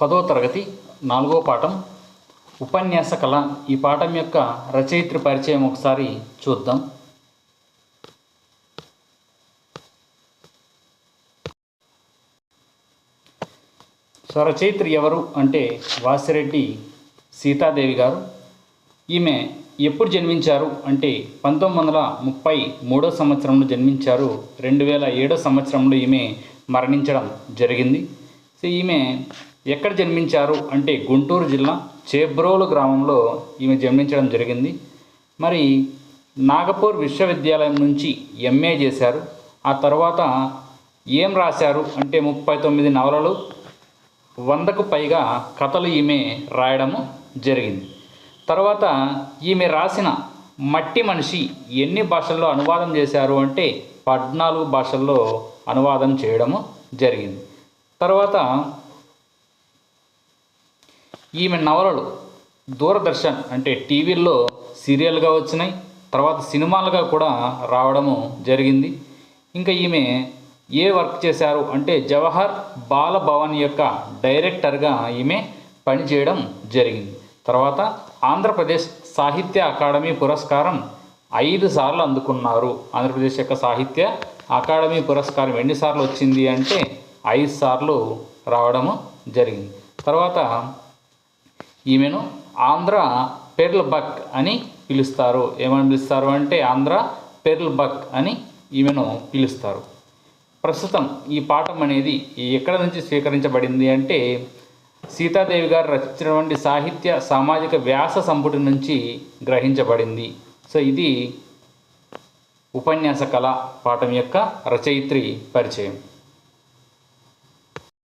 పదో తరగతి నాలుగో పాఠం ఉపన్యాస కళ. ఈ పాఠం యొక్క రచయిత్రి పరిచయం ఒకసారి చూద్దాం. సో రచయిత్రి ఎవరు అంటే వాసిరెడ్డి సీతాదేవి గారు. ఈమె ఎప్పుడు జన్మించారు అంటే పంతొమ్మిది వందల ముప్పై మూడో సంవత్సరంలో జన్మించారు. రెండు వేల ఏడో సంవత్సరంలో ఈమె మరణించడం జరిగింది. సో ఈమె ఎక్కడ జన్మించారు అంటే గుంటూరు జిల్లా చేబ్రోలు గ్రామంలో ఈమె జన్మించడం జరిగింది. మరి నాగపూర్ విశ్వవిద్యాలయం నుంచి ఎంఏ చేశారు. ఆ తర్వాత ఏం రాశారు అంటే ముప్పై తొమ్మిది నవలలు వందకు పైగా కథలు ఈమె రాయడము జరిగింది. తర్వాత ఈమె రాసిన మట్టి మనిషి ఎన్ని భాషల్లో అనువాదం చేశారు అంటే పద్నాలుగు భాషల్లో అనువాదం చేయడము జరిగింది. తర్వాత ఈమె నవలలు దూరదర్శన్ అంటే టీవీల్లో సీరియల్గా వచ్చినాయి తర్వాత సినిమాలుగా కూడా రావడము జరిగింది. ఇంకా ఈమె ఏ వర్క్ చేశారు అంటే జవహర్ బాలభవన్ యొక్క డైరెక్టర్గా ఈమె పనిచేయడం జరిగింది. తర్వాత ఆంధ్రప్రదేశ్ సాహిత్య అకాడమీ పురస్కారం ఐదు సార్లు అందుకున్నారు. ఆంధ్రప్రదేశ్ యొక్క సాహిత్య అకాడమీ పురస్కారం ఎన్నిసార్లు వచ్చింది అంటే ఐదు సార్లు రావడము జరిగింది. తర్వాత ఈమెను ఆంధ్ర పెర్ల్ బక్ అని పిలుస్తారు. ఏమని పిలుస్తారు అంటే ఆంధ్ర పెర్ల్ బక్ అని ఈమెను పిలుస్తారు. ప్రస్తుతం ఈ పాఠం అనేది ఎక్కడ నుంచి స్వీకరించబడింది అంటే సీతాదేవి గారు రచించినటువంటి సాహిత్య సామాజిక వ్యాస సంపుటి నుంచి గ్రహించబడింది. సో ఇది ఉపన్యాస కళ పాఠం యొక్క రచయిత్రి పరిచయం.